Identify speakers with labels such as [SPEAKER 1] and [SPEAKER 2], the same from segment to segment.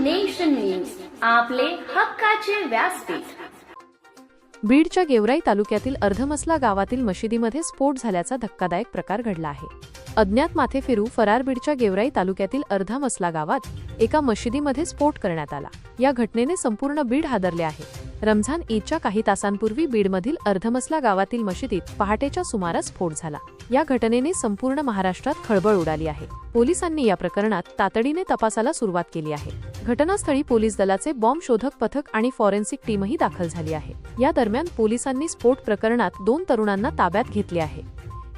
[SPEAKER 1] Nation news आपले हक्काचे व्यासपीठ.
[SPEAKER 2] बीडच्या गेवराई तालुक्यातील अर्धमसला गावातील मशिदीमध्ये स्फोट झाल्याचा धक्कादायक प्रकार घडला आहे. अज्ञात माथेफिरू फरार बीडच्या गेवराई तालुक्यातील अर्धामसला गावात एका मशिदीमध्ये स्फोट करण्यात आला. या घटनेने संपूर्ण बीड हादरले आहे. रमझान ईदच्या काही तासांपूर्वी बीडमधील अर्धमसला गावातील मशिदीत पहाटेच्या सुमारास स्फोट झाला. या घटनेने संपूर्ण महाराष्ट्रात खळबळ उडाली आहे. पोलिसांनी या प्रकरणात तातडीने तपासाला सुरुवात केली आहे. घटनास्थळी पोलीस दलाचे बॉम्ब शोधक पथक आणि फॉरेन्सिक टीमही दाखल झाली आहे. या दरम्यान पोलिसांनी स्फोट प्रकरणात दोन तरुणांना ताब्यात घेतले आहे.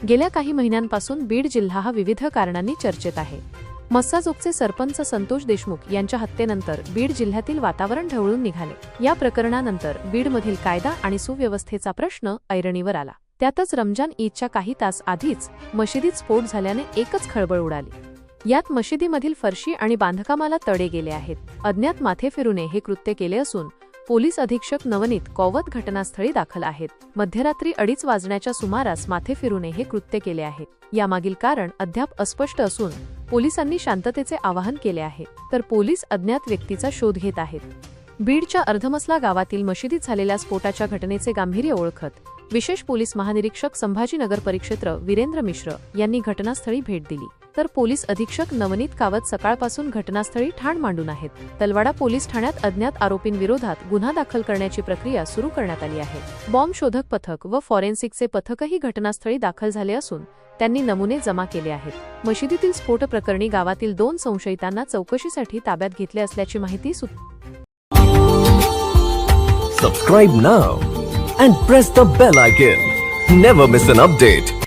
[SPEAKER 2] गेल्या काही महिन्यांपासून बीड जिल्हा हा विविध कारणांनी चर्चेत आहे. मस्साजोगचे सरपंच संतोष देशमुख यांच्या हत्येनंतर बीड जिल्ह्यातील वातावरण ढवळून निघाले. या प्रकरणानंतर बीडमधील कायदा आणि सुव्यवस्थेचा प्रश्न ऐरणीवर आला. त्यातच रमजान ईदच्या काही तास आधीच मशिदीत स्फोट झाल्याने एकच खळबळ उडाली. यात मशिदीमधील फरशी आणि बांधकामाला तडे गेले आहेत. अज्ञात माथेफिरूने हे कृत्य केले असून पोलीस अधीक्षक नवनीत कौवत घटनास्थळी दाखल आहेत. मध्यरात्री अडीच वाजण्याच्या सुमारास माथे फिरूने हे कृत्य केले आहे. यामागील कारण अद्याप अस्पष्ट असून पोलिसांनी शांततेचे आवाहन केले आहे. तर पोलीस अज्ञात व्यक्तीचा शोध घेत आहेत. बीडच्या अर्धमसला गावातील मशिदीत झालेल्या स्फोटाच्या घटनेचे गांभीर्य ओळखत विशेष पोलीस महानिरीक्षक संभाजीनगर परिक्षेत्र वीरेंद्र मिश्र यांनी घटनास्थळी भेट दिली. तर पोलीस अधीक्षक नवनीत कावत सकाळपासून घटनास्थळी ठाण मांडून आहेत तलवाडा पोलीस ठाण्यात अज्ञात आरोपींविरोधात गुन्हा दाखल करण्याची प्रक्रिया सुरू करण्यात आली आहे बॉम्ब शोधक पथक व फॉरेन्सिकचे पथकही घटनास्थळी दाखल झाले असून त्यांनी नमुने जमा केले आहेत मशिदीतील स्फोट प्रकरणी गावातील दोन संशयितांना चौकशीसाठी ताब्यात घेतले असल्याची माहिती सूत
[SPEAKER 3] Subscribe now and press the bell icon. Never miss an.